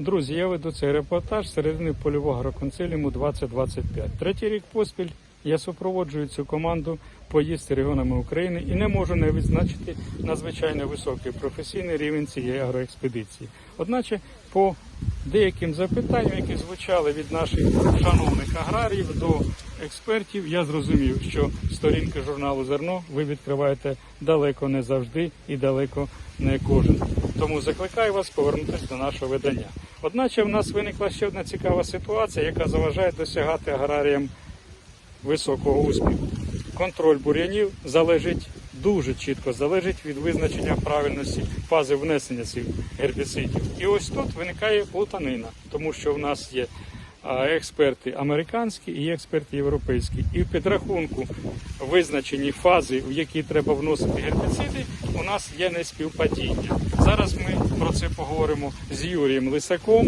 Друзі, я веду цей репортаж середини польового агроконсиліуму 2025. Третій рік поспіль я супроводжую цю команду поїздки регіонами України і не можу не відзначити надзвичайно високий професійний рівень цієї агроекспедиції. Одначе, по деяким запитанням, які звучали від наших шановних аграріїв до експертів, я зрозумів, що сторінки журналу Зерно ви відкриваєте далеко не завжди і далеко не кожен. Тому закликаю вас повернутися до нашого видання. Одначе в нас виникла ще одна цікава ситуація, яка заважає досягати аграріям високого успіху. Контроль бур'янів залежить дуже чітко залежить від визначення правильності фази внесення цих гербіцидів. І ось тут виникає плутанина, тому що в нас є експерти американські і експерти європейські. І в підрахунку визначені фази, в які треба вносити гербіциди, у нас є неспівпадіння. Зараз ми про це поговоримо з Юрієм Лисаком,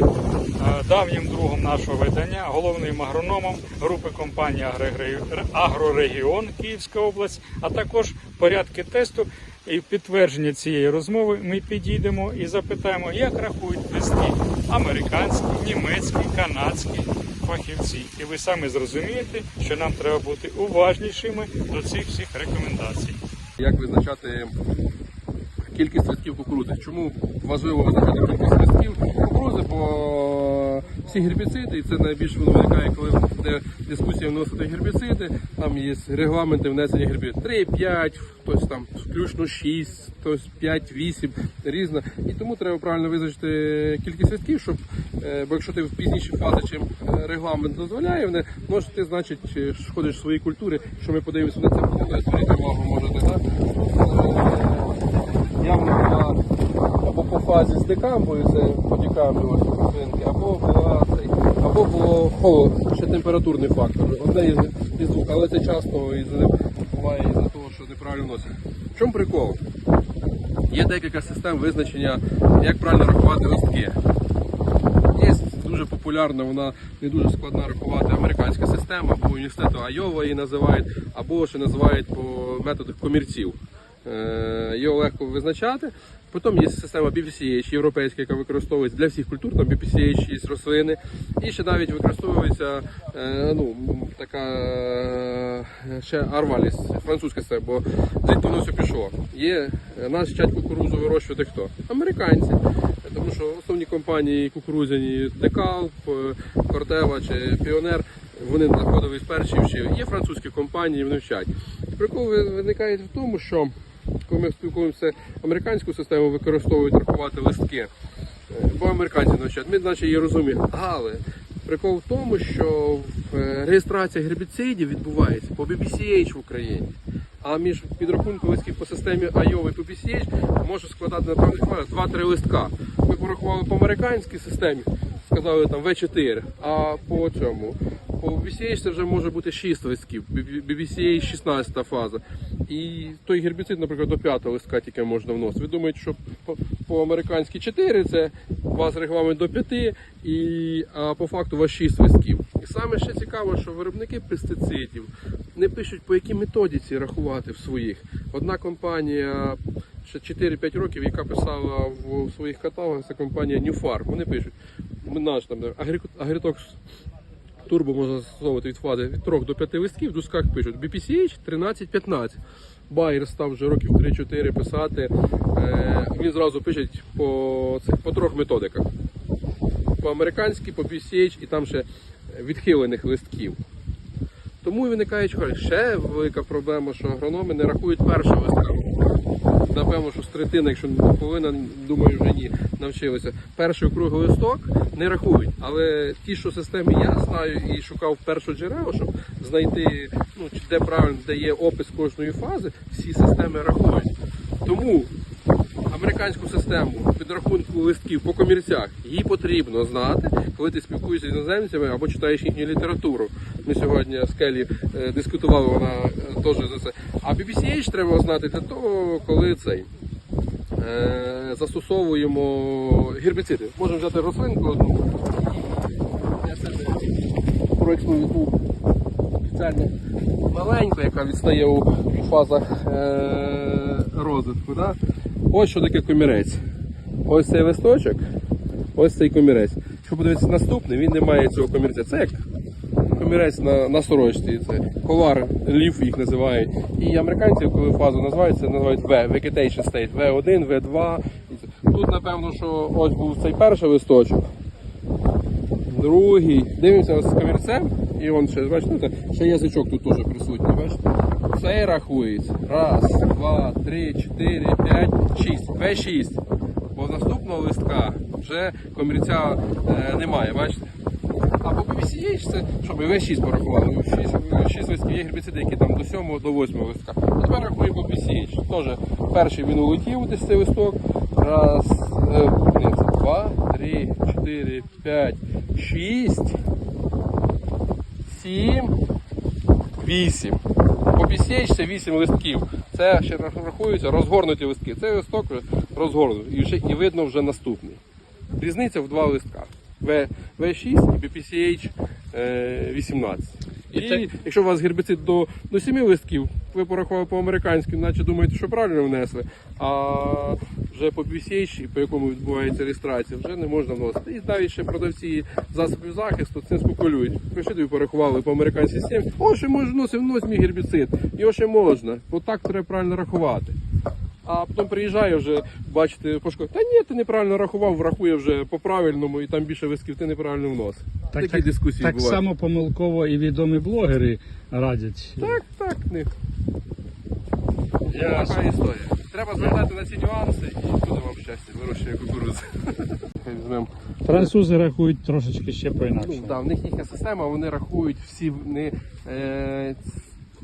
давнім другом нашого видання, головним агрономом групи компанії «Агрегре- Агрорегіон Київська область, а також порядки тесту. І в підтвердження цієї розмови ми підійдемо і запитаємо, як рахують листки американські, німецькі, канадські фахівці. І ви самі зрозумієте, що нам треба бути уважнішими до цих всіх рекомендацій. Як визначати кількість листків кукурудзи? Чому важливо визначати кількість листків кукурудзи? Бо всі гербіциди, і це найбільше виникає, коли йде дискусія вносити гербіциди. Там є регламенти внесення гербіцидів 3, 5, хтось там включно 6, хтось 5, 8, різно. І тому треба правильно визначити кількість листків, щоб, е, бо якщо ти в пізніші фази, чим е, регламент дозволяє, вони, ти, значить, е, ходиш в своїй культурі, що ми подивимося на це, буде звернути увагу, можете, так? явно або по фазі з декамбою, це потіками рослинки, або була цей, або було холод, ще температурний фактор. Одне із, із двох, але це часто із буває із-за того, що неправильно носять. В чому прикол? Є декілька систем визначення, як правильно рахувати листки. Є дуже популярна, вона не дуже складна рахувати американська система, або університету Айова її називають, або ще називають по методу комірців. Е, Його легко визначати. Потім є система BPCH європейська, яка використовується для всіх культур, там BPCH є рослини. І ще навіть використовується е, ну, така е, ще Арваліс, французька система, бо звідти воно все пішло. Є нас вчать кукурудзу вирощувати хто? Американці. Тому що основні компанії кукурудзяні Декалп, Кортева чи Піонер, вони знаходились перші. Є французькі компанії, вони вчать. Прикол ви- виникає в тому, що коли ми спілкуємося американську систему, використовують рахувати листки, е, бо американці навчають, ми наче її розуміємо. Але прикол в тому, що е, реєстрація гербіцидів відбувається по BPCH в Україні. А між підрахунком листків по системі IOV і по BPCH може складати на 2-3 листка. Ми порахували по американській системі, сказали там V4, а по цьому. По BCH це вже може бути 6 листків, BBCH 16 фаза. І той гербіцид, наприклад, до 5 листка тільки можна вносити. Ви думаєте, що по, американськи 4 це у вас регламент до 5, і, а по факту у вас 6 листків. І саме ще цікаво, що виробники пестицидів не пишуть, по якій методиці рахувати в своїх. Одна компанія ще 4-5 років, яка писала в своїх каталогах, це компанія New Farm. Вони пишуть, наш там Агритокс турбо можна застосовувати від фази від 3 до 5 листків, в дужках пишуть BPCH 13-15. Байер став вже років 3-4 писати. Е, він зразу пише по, цих, по трьох методиках. По-американськи, по BCH і там ще відхилених листків. Тому і виникає ще велика проблема, що агрономи не рахують першого листка. Напевно, що з третини, якщо не половина, думаю, вже ні, навчилися. Перший округлий листок не рахують. Але ті, що системи я знаю і шукав перше джерело, щоб знайти, ну, де правильно, де є опис кожної фази, всі системи рахують. Тому американську систему підрахунку листків по комірцях її потрібно знати, коли ти спілкуєшся з іноземцями або читаєш їхню літературу. Ми сьогодні з Келі е, дискутували, вона е, теж за це. А BPCH треба знати для того, коли цей. е, Застосовуємо гербіциди. Можемо взяти рослинку одну. Я проєктую ту спеціально маленьку, яка відстає у фазах розвитку. Да? Ось що таке комірець. Ось цей листочок, ось цей комірець. Якщо подивитися наступний, він не має цього комірця. Це як комірець на, на сорочці. Це колар, ліф їх називають. І американці, коли фазу називають, це називають V, Vegetation State, V1, V2. Тут, напевно, що ось був цей перший листочок. Другий. Дивимося з камірцем. І он ще, бачите, ще язичок тут теж присутній, бачите? Цей рахується. Раз, два, три, чотири, п'ять, шість. В6. Бо наступного листка вже комірця е, немає, бачите? А по PVCH це, щоб ви В6 порахували. 6, 6 листків є гербіциди, які там до 7 до 8 листка. А тепер рахуємо по PVCH. Теж перший він улетів десь цей листок. Раз, е, це два, три, чотири, п'ять, шість, сім, вісім. По це 8 листків. Це ще рахується розгорнуті листки. Цей листок розгорнутий. І, і видно вже наступний. Різниця в два листка. В, В6 і PCH е, 18. І, це- якщо у вас гербіцид до, до 7 листків, ви порахували по-американськи, наче думаєте, що правильно внесли, а вже по PCH, по якому відбувається реєстрація, вже не можна вносити. І навіть ще продавці засобів захисту цим спекулюють. Прийшли тобі порахували по американській системі, о, ще можна вносити, внось мій гербіцид, його ще можна. Отак треба правильно рахувати. А потім приїжджає вже, бачите, пошко, та ні, ти неправильно рахував, врахує вже по правильному, і там більше висків ти неправильно вносив. Такі дискусії так бувають. само помилково і відомі блогери радять. Так, так, не. Така історія. Треба звертати на ці нюанси і буде вам щастя, вирощує кукурудзи. Хай візьмемо. Французи рахують трошечки ще Ну, по-інакше. да, в них їхня система, вони рахують всі не е,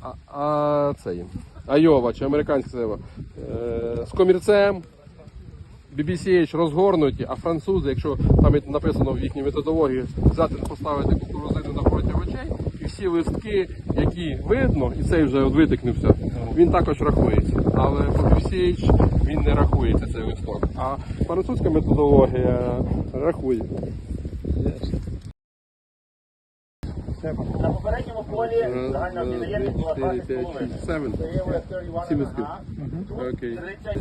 а, а це їм. Айова чи американська система. Е, з комірцем. BBCH розгорнуті, а французи, якщо там написано в їхній методології, взяти поставити кукурузину напроти очей, і всі листки, які видно, і цей вже витикнувся, він також рахується. Але по BBCH він не рахується цей листок. А французька методологія рахує. На попередньому полі Раз, загальна два, обмінна три, була чотири, 20 п'ять, половин. шість, севен. Сім листків. Окей. 30,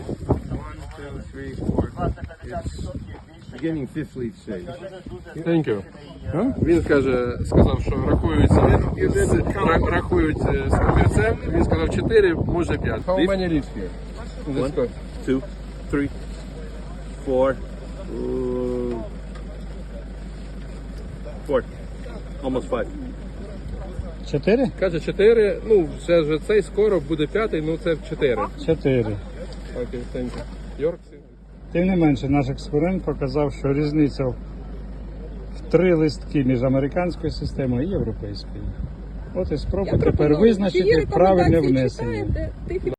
two, three, four. 20-50% більше. Beginning fifth leaf stage. Thank you. Він каже, сказав, що рахують е, з комірцем. Він сказав 4, може 5. How many leaves here? One, two, three, four, uh, four, almost five. Чотири? Каже 4, ну це вже цей скоро буде п'ятий, ну це 4. Чотири. Окей. Тим не менше, наш експеримент показав, що різниця в три листки між американською системою і європейською. От і спробуйте тепер пропоную, визначити чиї правильне рекомендації внесення. читаєте, тих і